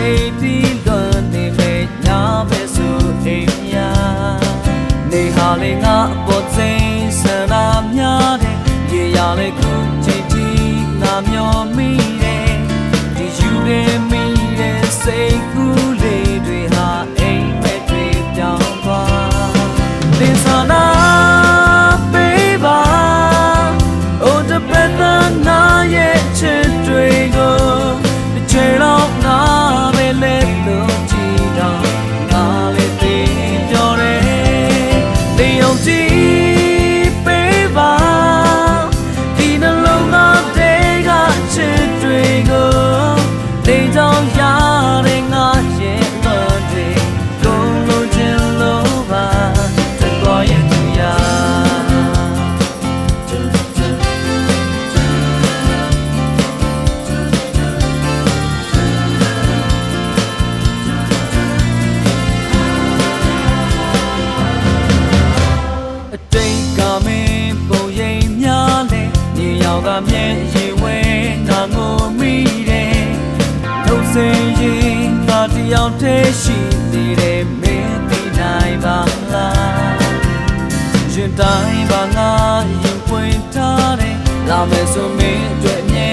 ချိန်ပြီးတော့နေမဲ့ညပဲဆိုအိမ်ညာနေဟာလေငါအပေါ်ချိန် မြဲရေဝဲငါငိုမိတယ်ထုတ်စင်ရင်ငါတယောက်တည်းရှိနေတယ်မင်းသိနိုင်ပါလားရင်တိုင်းပါငါရင်ပွင့်ထားတယ်လာမယ်ဆိုမင်းအတွက်မြဲ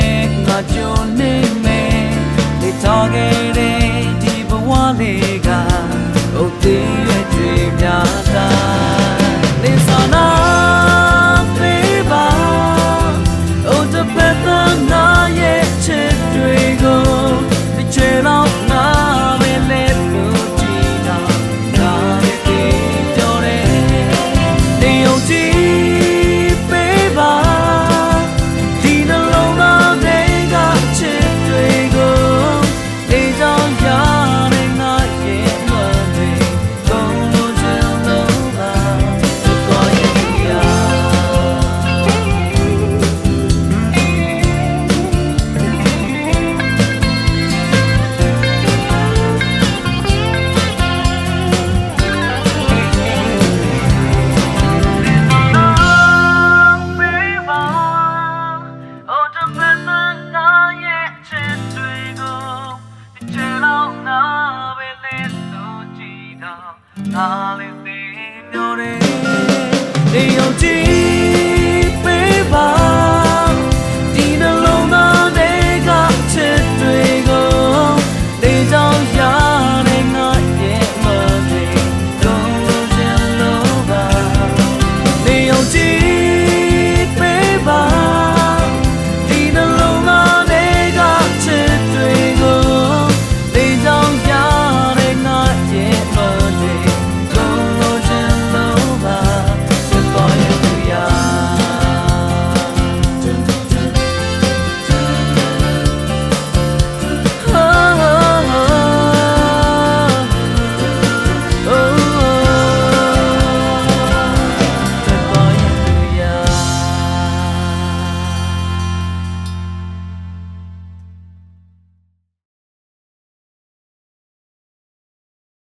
ငါကြုံနေမယ် They talking Darling, you're in.